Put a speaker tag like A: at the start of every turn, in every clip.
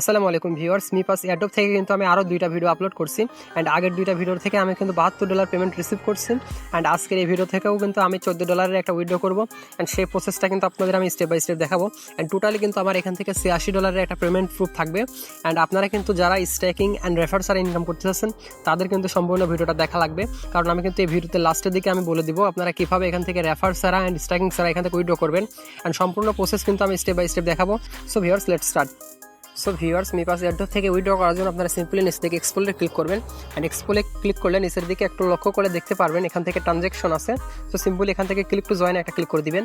A: আসসালামু আলাইকুম viewers মিপাস AirDrop থেকে কিন্তু আমি আরও দুইটা ভিডিও আপলোড করছি। অ্যান্ড আগের দুইটা ভিডিও থেকে আমি কিন্তু বাহাত্তর ডলার পেমেন্ট রিসিভ করছি। অ্যান্ড আজকের এই ভিডিও থেকেও কিন্তু আমি চোদ্দ ডলারের একটা উইড্রো করব। অ্যান্ড সেই প্রসেসটা কিন্তু আপনাদের আমি স্টেপ বাই স্টেপ দেখাবো। অ্যান্ড টোটালি কিন্তু আমার এখান থেকে ছিয়াশি ডলারের একটা পেমেন্ট প্রুফ থাকবে। অ্যান্ড আপনারা কিন্তু যারা স্ট্যাকিং অ্যান্ড রেফার ছাড়া ইনকাম করতে চাচ্ছেন, তাদের কিন্তু সম্পূর্ণ ভিডিওটা দেখা লাগবে। কারণ আমি কিন্তু এই ভিডিওতে লাস্টের দিকে আমি বলে দিব, আপনারা কীভাবে এখান থেকে রেফার সারা অ্যান্ড স্ট্যাকিং ছাড়া এখান থেকে উইড্রো করবেন। অ্যান্ড সম্পূর্ণ প্রসেস কিন্তু আমি স্টেপ বাই স্টেপ দেখাবো। So viewers let start so viewers me pass airdrop থেকে উইড্র করার জন্য আপনারা সিম্পলি নিচ থেকে এক্সপোলে ক্লিক করবেন অ্যান্ড এক্সপোলে ক্লিক করলে নিচের দিকে একটু লক্ষ্য করে দেখতে পারবেন এখান থেকে ট্রানজ্যাকশন আছে সো সিম্পলি এখান থেকে ক্লিক টু জয়েন একটা ক্লিক করে দিবেন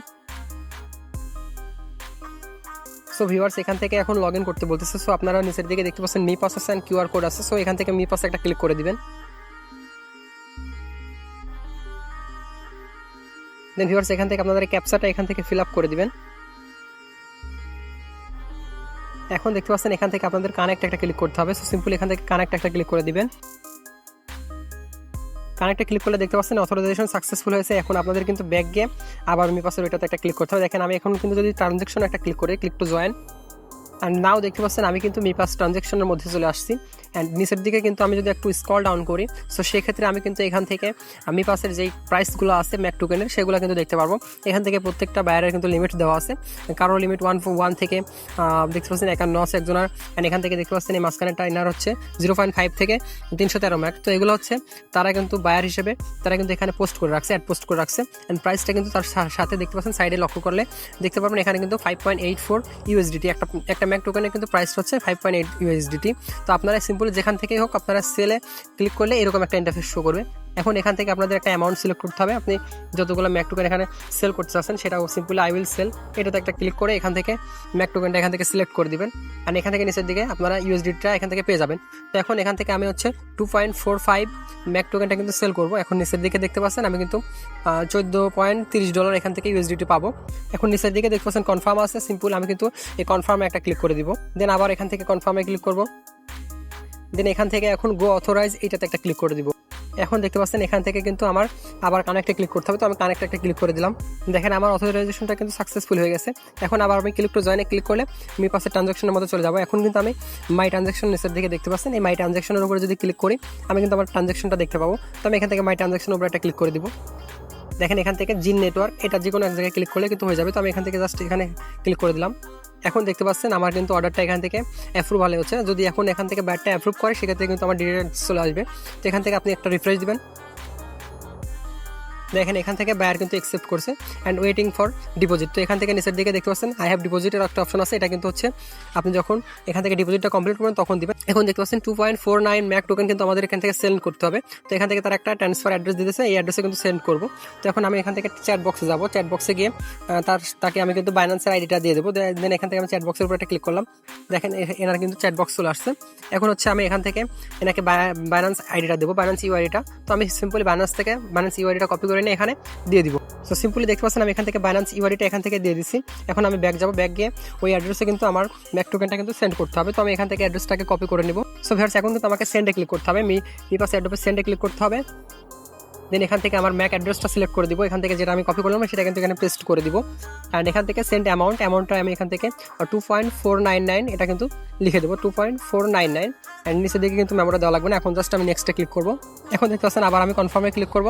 A: সো ভিউয়ার্স এখান থেকে এখন লগ ইন করতে বলতেছে সো আপনারা নিচের দিকে দেখতে পাচ্ছেন মি পাস আছে অ্যান্ড কিউআর কোড আছে সো এখান থেকে মি পাস একটা ক্লিক করে দিবেন দেন ভিউয়ার্স এখান থেকে আপনাদের ক্যাপচাটা এখান থেকে ফিল আপ করে দিবেন এখন দেখতে পাচ্ছেন এখান থেকে আপনাদের কানেক্ট একটা ক্লিক করতে হবে। সো সিম্পল এখান থেকে কানেক্ট একটা ক্লিক করে দিবেন। কানেক্টে ক্লিক করলে দেখতে পাচ্ছেন অথরাইজেশন সাকসেসফুল হয়েছে। এখন আপনাদের কিন্তু ব্যাক গিয়ে আবার মি পাসের ওইটাতে একটা ক্লিক করতে হবে। দেখেন, আমি এখন কিন্তু যদি ট্রানজ্যাকশন একটা ক্লিক করে click to join and now দেখতে পাচ্ছেন আমি কিন্তু মি পাস ট্রানজ্যাকশনের মধ্যে চলে আসছি। অ্যান্ড নিচের দিকে কিন্তু আমি যদি একটু স্কল ডাউন করি সো সেক্ষেত্রে আমি কিন্তু এখান থেকে, আমি পাসের যেই প্রাইসগুলো আছে ম্যাক টোকেনের সেগুলো কিন্তু দেখতে পারব। এখান থেকে প্রত্যেকটা বায়ারের কিন্তু লিমিট দেওয়া আছে। কারও লিমিট ওয়ান ওয়ান থেকে দেখতে পাচ্ছেন একান্ন আছে একজনের। অ্যান্ড এখান থেকে দেখতে পাচ্ছেন এই মাঝখানে টাইনার হচ্ছে জিরো পয়েন্ট ফাইভ থেকে তিনশো তেরো ম্যাক তো এগুলো হচ্ছে, তারা কিন্তু বায়ার হিসেবে, তারা কিন্তু এখানে পোস্ট করে রাখছে অ্যাড পোস্ট করে রাখছে। অ্যান্ড প্রাইসটা কিন্তু তার সাথে দেখতে পাচ্ছেন সাইডে লক্ষ্য করলে, দেখতে পারবেন এখানে কিন্তু five point eight four USDT একটা একটা ম্যাক টোকেনের কিন্তু প্রাইস হচ্ছে ফাইভ পয়েন্ট এইট ইউএসডিটি তো আপনারা সিম্পলি যেখান থেকেই হোক আপনারা সেলে ক্লিক করলে এরকম একটা ইন্টারফেস শো করবে। এখন এখান থেকে আপনাদের একটা অ্যামাউন্ট সিলেক্ট করতে হবে। আপনি যতগুলো ম্যাক টোকেন এখানে সেল করতে চাচ্ছেন সেটাও সিম্পলি আই উইল সেল এটাতে একটা ক্লিক করে এখান থেকে ম্যাক টোকেনটা এখান থেকে সিলেক্ট করে দিবেন। আর এখান থেকে নিচের দিকে আপনারা ইউএসডিটা এখান থেকে পেয়ে যাবেন। তো এখন এখান থেকে আমি হচ্ছে two point four five mac টোকেনটা কিন্তু সেল করব। এখন নিচের দিকে দেখতে পাচ্ছেন আমি কিন্তু চোদ্দ পয়েন্ট তিরিশ ডলার এখান থেকে ইউএসডিটি পাবো। এখন নিচের দিকে দেখতে পাচ্ছেন কনফার্ম আছে। সিম্পল আমি কিন্তু এই কনফার্মে একটা ক্লিক করে দিব। দেন আবার এখান থেকে কনফার্মে ক্লিক করব। দেন এখান থেকে এখন গো অথরাইজ এইটাতে একটা ক্লিক করে দিব। এখন দেখতে পাচ্ছেন এখান থেকে কিন্তু আমার আবার কানেক্টে ক্লিক করতে হবে। তো আমি কানেক্ট একটা ক্লিক করে দিলাম। দেখেন আমার অথরাইজেশনটা কিন্তু সাকসেসফুল হয়ে গেছে। এখন আবার আমি ক্লিক টু জয়েনে ক্লিক করলে আমি পাশে ট্রানজাকশনের মধ্যে চলে যাব। এখন কিন্তু আমি মাই ট্রানজাকশন নিচের দিকে দেখতে পাচ্ছেন। এই মাই ট্রানজাকশনের উপরে যদি ক্লিক করি, আমি কিন্তু আমার ট্রানজাকশনটা দেখতে পাবো। তো আমি এখান থেকে মাই ট্রানজাকশনের উপরে একটা ক্লিক করে দিব। দেখেন এখান থেকে জিন নেটওয়ার্ক এটা যে কোনো এক জায়গায় ক্লিক করলে কিন্তু হয়ে যাবে। তো আমি এখান থেকে জাস্ট এখানে ক্লিক করে দিলাম। এখন দেখতে পাচ্ছেন আমার কিন্তু অর্ডারটা এখান থেকে অ্যাপ্রুভাল হচ্ছে যদি এখন এখান থেকে ব্যাটটা অ্যাপ্রুভ করে, সেক্ষেত্রে কিন্তু আমার ডিটেলস চলে আসবে। তো এখান থেকে আপনি একটা রিফ্রেশ দিবেন। দেখেন, এখান থেকে বায়ার কিন্তু অ্যাকসেপ্ট করছে অ্যান্ড ওয়েটিং ফর ডিপোজিট তো এখান থেকে নিচের দিকে দেখতে পাচ্ছেন আই হ্যাভ ডিপোজিটের একটা অপশন আছে, এটা কিন্তু হচ্ছে আপনি যখন এখান থেকে ডিপোজিটটা কমপ্লিট করবেন তখন দিবেন। এখন দেখতে পাচ্ছেন two point four nine mac token কিন্তু আমাদের এখান থেকে সেন্ড করতে হবে। তো এখান থেকে তার একটা ট্রান্সফার অ্যাড্রেস দিতেছে, এই অ্যাড্রেসে কিন্তু সেন্ড করব। তো এখন আমি এখান থেকে চ্যাট বক্সে যাব। চ্যাট বক্সে গিয়ে তার, তাকে আমি কিন্তু বাইন্যান্সের আইডিটা দিয়ে দেবো। দেন এখান থেকে আমি চ্যাট বক্সের উপর একটা ক্লিক করলাম। দেখেন এনার কিন্তু চ্যাট বক্স চলে আসছে। এখন হচ্ছে আমি এখান থেকে এনাকে বাইন্যান্স আইডিটা দেবো বাইন্যান্স ইউআইডিটা তো আমি সিম্পলি বাইন্যান্স থেকে বাইন্যান্স ইউআইডিটা কপি করে নিয়ে এখানে দিয়ে দিব। সো সিম্পলি দেখতে পাচ্ছেন আমি এখান থেকে বাইন্যান্স ইউআইডিটা এখান থেকে দিয়ে দিচ্ছি এখন আমি ব্যাক যাব। ব্যাক গিয়ে ওই অ্যাড্রেসে কিন্তু আমার ব্যাক টোকেনটা কিন্তু সেন্ড করতে হবে। তো আমি এখান থেকে অ্যাড্রেসটাকে কপি করে নিব। সো ভিউয়ার্স এখন কিন্তু আমাকে সেন্ডে ক্লিক করতে হবে। মি মি পাশে অ্যাড্রেসে সেন্ডে ক্লিক করতে হবে। দেন এখান থেকে আমার ম্যাক অ্যাড্রেসটা সিলেক্ট করে দিব। এখান থেকে যেটা আমি কপি করলাম, সেটা কিন্তু এখানে পেস্ট করে দিব। অ্যান্ড এখান থেকে সেন্ড অ্যামাউন্ট অ্যামাউন্টটা আমি এখান থেকে two point four nine nine এটা কিন্তু লিখে দেবো। Two point four nine nine and নিচে দিকে কিন্তু মেমোটা দেওয়া লাগবে না। এখন জাস্ট আমি নেক্সটে ক্লিক করব। এখন দেখতে পাচ্ছেন আবার আমি কনফার্মে ক্লিক করব।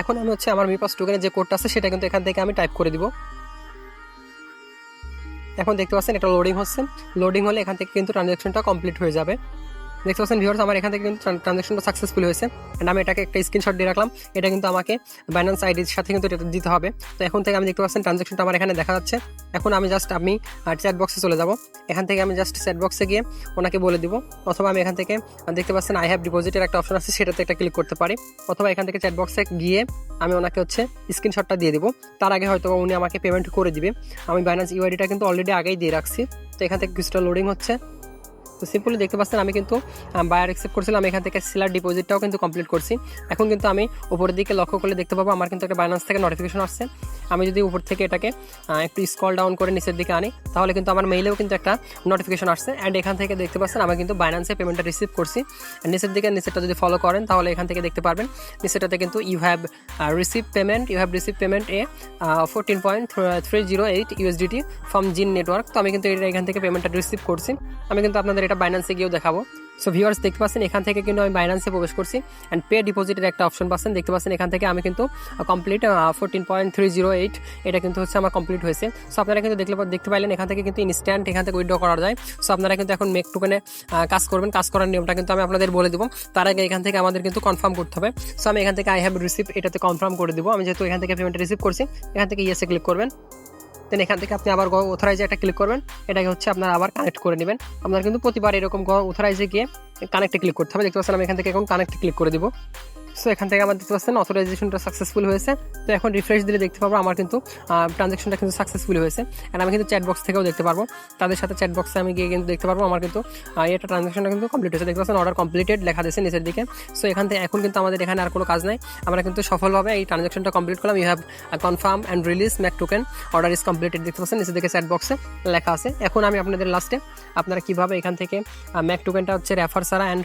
A: এখন আমি হচ্ছে আমার মিপাস টোকেনের যে কোডটা আছে, সেটা কিন্তু এখান থেকে আমি টাইপ করে দিব। এখন দেখতে পাচ্ছেন, এটা লোডিং হচ্ছে। লোডিং হলে এখান থেকে কিন্তু ট্রানজ্যাকশনটা কমপ্লিট হয়ে যাবে। দেখতে পাচ্ছেন ভিউয়ার্স আমার এখান থেকে কিন্তু ট্রানজ্যাকশনটা সাকসেসফুল হয়েছে। অ্যান্ড আমি এটাকে একটা স্ক্রিনশট দিয়ে রাখলাম। এটা কিন্তু আমাকে বাইন্যান্স আইডির সাথে কিন্তু এটা দিতে হবে। তো এখন থেকে আমি দেখতে পাচ্ছেন ট্রানজ্যাকশনটা আমার এখানে দেখা যাচ্ছে। এখন আমি জাস্ট আমি চ্যাট বক্সে চলে যাব। এখান থেকে আমি জাস্ট চ্যাট বক্সে গিয়ে ওনাকে বলে দিব। অথবা আমি এখান থেকে দেখতে পাচ্ছেন আই হ্যাভ ডিপোজিটের একটা অপশন আছে, সেটাতে একটা ক্লিক করতে পারি। অথবা এখান থেকে চ্যাট বক্সে গিয়ে আমি ওনাকে হচ্ছে স্ক্রিনশটটা দিয়ে দিব। তার আগে হয়তো উনি আমাকে পেমেন্ট করে দিবে। আমি বাইন্যান্স ইউআইডিটা কিন্তু অলরেডি আগেই দিয়ে রাখছি। তো এখান থেকে কিছুটা লোডিং হচ্ছে। তো সিম্পলি দেখতে পাচ্ছেন আমি কিন্তু বায়ার অ্যাকসেপ্ট করছিলাম, এখান থেকে সেলার ডিপোজিটটাও কিন্তু কমপ্লিট করছি। এখন কিন্তু আমি উপরের দিকে লক্ষ্য করলে দেখতে পাবো আমার কিন্তু একটা বাইন্যান্স থেকে নোটিফিকেশন আসছে। আমি যদি উপর থেকে এটাকে একটু স্কল ডাউন করে নিচের দিকে আনি, তাহলে কিন্তু আমার মেইলেও কিন্তু একটা নোটিফিকেশন আসছে। অ্যান্ড এখান থেকে দেখতে পাচ্ছেন আমি কিন্তু বাইন্যান্সে পেমেন্টটা রিসিভ করছি। নিচের দিকে নিচেরটা যদি ফলো করেন, তাহলে এখান থেকে দেখতে পারবেন, নিচেরটাতে কিন্তু you have receive payment you have receive payment a fourteen point three zero eight USDT from gin network তো আমি কিন্তু এটা এখান থেকে পেমেন্টটা রিসিভ করছি। আমি কিন্তু আপনাদের এটা বাইন্যান্সে গিয়েও দেখাবো। সো ভিউয়ার্স দেখতে পাচ্ছেন, এখান থেকে কিন্তু আমি বাইন্যান্সে প্রবেশ করছি। অ্যান্ড পে ডিপোজিটের একটা অপশন পাচ্ছেন। দেখতে পাচ্ছেন, এখান থেকে আমি কিন্তু complete fourteen point three zero eight এটা কিন্তু হচ্ছে আমার কমপ্লিট হয়েছে। সো আপনারা কিন্তু দেখলে, দেখতে পাইলেন, এখান থেকে কিন্তু ইনস্ট্যান্ট এখান থেকে উইড্রো করা যায়। সো আপনারা কিন্তু এখন মেক টুকেনে কাজ করবেন। কাজ করার নিয়মটা কিন্তু আমি আপনাদের বলে দেবো। তার আগে এখান থেকে আমাদের কিন্তু কনফার্ম করতে হবে। সো আমি এখান থেকে আই হ্যাভ রিসিভ এটাতে কনফার্ম করে দেবো। আমি যেহেতু এখান থেকে পেমেন্ট রিসিভ করছি, এখান থেকে ইয়েসে ক্লিক করবেন। দেন এখান থেকে আপনি আবার অথরাইজে একটা ক্লিক করবেন। এটাকে হচ্ছে আপনার আবার কানেক্ট করে নেবেন। আপনার কিন্তু প্রতিবার এরকম অথরাইজে গিয়ে কানেক্টে ক্লিক করতে হবে। দেখতে পাচ্ছেন আমি এখান থেকে এখন কানেক্টে ক্লিক করে দিব। সো এখান থেকে আমার দেখতে পাচ্ছেন অথরাইজেশনটা সাকসেসফুল হয়েছে। তো এখন রিফ্রেশ দিলে দেখতে পাবো আমার কিন্তু ট্রানজাকশনটা কিন্তু সাকসেসফুল হয়েছে। অ্যান্ড আমি কিন্তু চ্যাট বক্স থেকেও দেখতে পারব। তাদের সাথে চ্যাট বক্সে আমি গিয়ে কিন্তু দেখতে পারব আমার কিন্তু এটা ট্রানজাকশনটা কিন্তু কমপ্লিট হয়েছে। দেখতে পাচ্ছেন অর্ডার কমপ্লিটেড লেখা দিয়েছে নিচের দিকে। সো এখান থেকে এখন কিন্তু আমাদের এখানে আর কোনো কাজ নাই। আমরা কিন্তু সফলভাবে এই ট্রানজাকশনটা কমপ্লিট করলাম। You have confirm and release mac token order is completed দেখতে পাচ্ছেন, নিচের দিকে চ্যাট বক্সে লেখা আছে। এখন আমি আপনাদের লাস্টে আপনারা কীভাবে এখান থেকে ম্যাক টোকেনটা হচ্ছে রেফার ছাড়া অ্যান্ড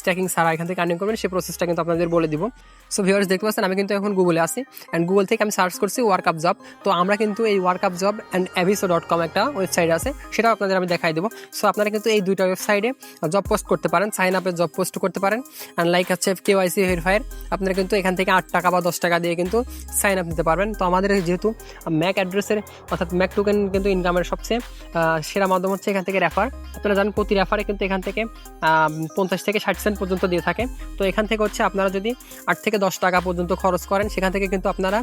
A: স্ট্যাকিং ছাড়া এখান থেকে আর্নিং করবেন, সেই প্রসেসটা কিন্তু আপনাদের বলে দিব। সো ভিউয়ার্স দেখতে পাচ্ছেন, আমি কিন্তু এখন গুগলে আসি অ্যান্ড গুগল থেকে আমি সার্চ করছি ওয়ার্ক আপ জব তো আমরা কিন্তু এই work up job and aviso dot com একটা ওয়েবসাইট আছে, সেটাও আপনাদের আমি দেখাই দেবো। সো আপনারা কিন্তু এই দুইটা ওয়েবসাইটে জব পোস্ট করতে পারেন সাইন আপে জব পোস্ট করতে পারেন। অ্যান্ড লাইক হচ্ছে কে ওয়াইসি ভেরিফায়ার আপনারা কিন্তু এখান থেকে আট টাকা বা দশ টাকা দিয়ে কিন্তু সাইন আপ নিতে পারবেন। তো আমাদের যেহেতু ম্যাক অ্যাড্রেসের অর্থাৎ ম্যাক টোকেন কিন্তু ইনকামের সবচেয়ে সেরা মাধ্যম হচ্ছে এখান থেকে রেফার আপনারা জানেন প্রতি রেফারে কিন্তু এখান থেকে পঞ্চাশ থেকে ষাট সেন্ট পর্যন্ত দিয়ে থাকে। তো এখান থেকে হচ্ছে আপনারা যদি আট থেকে দশ টাকা পর্যন্ত খরচ করেন। সেখান থেকে কিন্তু আপনারা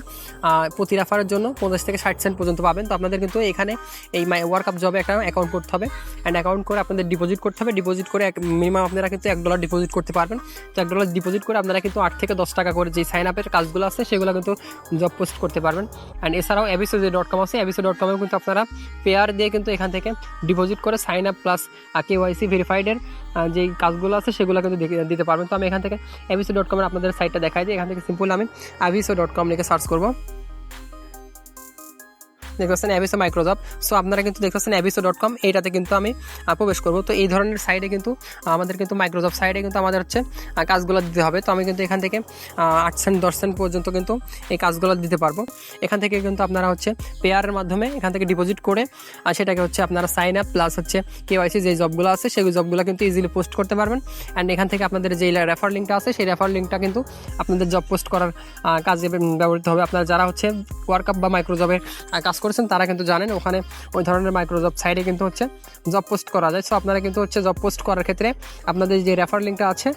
A: প্রতি রেফারের জন্য পঞ্চাশ থেকে ষাট সেন্ট পর্যন্ত পাবেন। তো আপনাদের কিন্তু এখানে এই মাই ওয়ার্ক আপ জবে একটা অ্যাকাউন্ট করতে হবে। অ্যান্ড অ্যাকাউন্ট করে আপনাদের ডিপোজিট করতে হবে। ডিপোজিট করে মিনিমাম আপনারা কিন্তু এক ডলার ডিপোজিট করতে পারবেন। তো এক ডলার ডিপোজিট করে আপনারা কিন্তু আট থেকে দশ টাকা করে যে সাইন আপের কাজগুলো আছে, সেগুলো কিন্তু জব পোস্ট করতে পারবেন। অ্যান্ড এছাড়াও অ্যাবিসো যে ডট কম আছে। অ্যাবিসো ডট কমেও কিন্তু আপনারা পেয়ার দিয়ে কিন্তু এখান থেকে ডিপোজিট করে sign up plus K YC ভেরিফাইডের যে কাজগুলো আছে, সেগুলো কিন্তু দিতে পারবেন। তো আমি এখান থেকে অ্যাভিসো ডট কমের আপনাদের সাইটটা দেখাই দিই এখান থেকে সিম্পল আমি আভিসো ডট কম লিখে সার্চ করব। দেখতে পাচ্ছেন অ্যাভিসো মাইক্রোজব সো আপনারা কিন্তু দেখতে পাচ্ছেন অ্যাভিসো ডট কম এইটাতে কিন্তু আমি প্রবেশ করব। তো এই ধরনের সাইডে কিন্তু আমাদের কিন্তু মাইক্রোজব সাইডে কিন্তু আমাদের হচ্ছে কাজগুলো দিতে হবে। তো আমি কিন্তু এখান থেকে আট সেন্ট, দশ সেন্ট পর্যন্ত কিন্তু এই কাজগুলো দিতে পারব। এখান থেকে কিন্তু আপনারা হচ্ছে পেয়ারের মাধ্যমে এখান থেকে ডিপোজিট করে আর সেটাকে হচ্ছে আপনারা সাইন আপ প্লাস হচ্ছে কেওয়াইসি যে জবগুলো আছে, সেই জবগুলো কিন্তু ইজিলি পোস্ট করতে পারবেন। অ্যান্ড এখান থেকে আপনাদের যে রেফার লিঙ্কটা আছে, সেই রেফার লিঙ্কটা কিন্তু আপনাদের জব পোস্ট করার কাজে ব্যবহৃত হবে। আপনারা যারা হচ্ছে ওয়ার্ক আপ বা মাইক্রোজবের কাজ করেছেন, তারা কিন্তু জানেন ওখানে ওই ধরনের মাইক্রোজব সাইডে কিন্তু হচ্ছে জব পোস্ট করা যায়। সো আপনারা কিন্তু হচ্ছে জব পোস্ট করার ক্ষেত্রে আপনাদের যে রেফার লিঙ্কটা আছে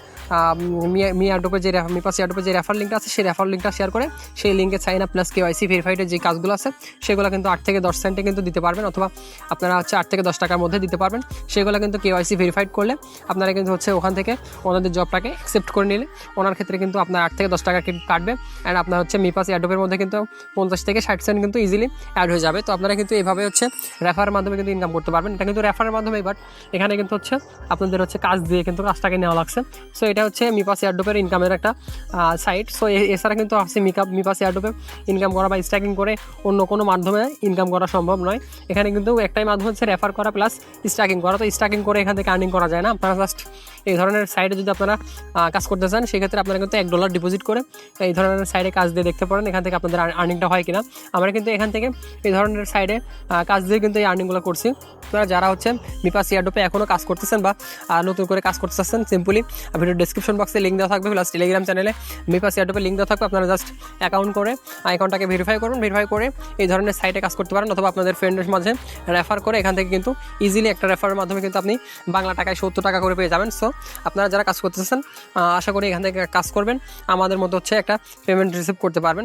A: মি অ্যাডোপে যে মিপাস অ্যাডোপে যে রেফার লিঙ্কটা আছে, সেই রেফার লিঙ্কটা শেয়ার করে সেই লিঙ্কে সাইন আপ প্লাস কেওয়াইসি ভেরিফাইডের যে কাজগুলো আছে, সেগুলো কিন্তু আট থেকে দশ সেন্টে কিন্তু দিতে পারবেন অথবা আপনারা হচ্ছে আট থেকে দশ টাকার মধ্যে দিতে পারবেন। সেগুলো কিন্তু কেওয়াইসি ভেরিফাইড করলে আপনারা কিন্তু হচ্ছে ওখান থেকে ওনাদের জবটাকে অ্যাকসেপ্ট করে নিলে ওনার ক্ষেত্রে কিন্তু আপনার আট থেকে দশ টাকা কাটবে। অ্যান্ড আপনার হচ্ছে মিপাস অ্যাডোপের মধ্যে কিন্তু পঞ্চাশ থেকে ষাট সেন্ট কিন্তু ইজিলি অ্যাড হয়ে যাবে। তো আপনারা কিন্তু এভাবে হচ্ছে রেফারের মাধ্যমে কিন্তু ইনকাম করতে পারবেন। এটা কিন্তু রেফারের মাধ্যমে বাট এখানে কিন্তু হচ্ছে আপনাদের হচ্ছে কাজ দিয়ে কিন্তু কাজটাকে নেওয়া লাগছে। সো এটা হচ্ছে মিপাস এয়ারডোপের ইনকামের একটা সাইট সো এছাড়া কিন্তু আছে মিকাপ মিপাস এয়ারডোপে ইনকাম করা বা স্ট্যাকিং করে অন্য কোনো মাধ্যমে ইনকাম করা সম্ভব নয়। এখানে কিন্তু একটাই মাধ্যম হচ্ছে রেফার করা প্লাস স্ট্যাকিং করা। তো স্ট্যাকিং করে এখান থেকে আর্নিং করা যায় না। আপনারা জাস্ট এই ধরনের সাইডে যদি আপনারা কাজ করতে চান, সেক্ষেত্রে আপনারা কিন্তু এক ডলার ডিপোজিট করে এই ধরনের সাইডে কাজ দিয়ে দেখতে পারেন, এখান থেকে আপনাদের আর্নিংটা হয় কিনা। আমরা কিন্তু এখান থেকে এই ধরনের সাইডে কাজ দিয়ে কিন্তু এই আর্নিংগুলো করছি। আপনারা যারা হচ্ছে মিপা সিয়ারডোপে এখনও কাজ করতেছেন বা নতুন করে কাজ করতে চাচ্ছেন সিম্পলি ভিডিও ডিসক্রিপশন বক্সে লিঙ্ক দেওয়া থাকবে। প্লাস টেলিগ্রাম চ্যানেলে মিপা সিয়ারডোপে লিঙ্ক দেওয়া থাকবে। আপনারা জাস্ট অ্যাকাউন্ট করে অ্যাকাউন্টটাকে ভেরিফাই করুন। ভেরিফাই করে এই ধরনের সাইটে কাজ করতে পারেন অথবা আপনাদের ফ্রেন্ডের মাঝে রেফার করে এখান থেকে কিন্তু ইজিলি একটা রেফারের মাধ্যমে কিন্তু আপনি বাংলা টাকায় সত্তর টাকা করে পেয়ে যাবেন। সো আপনারা যারা কাজ করতেছেন আশা করি এখান থেকে কাজ করবেন। আমাদের মতো হচ্ছে একটা পেমেন্ট রিসিভ করতে পারবেন।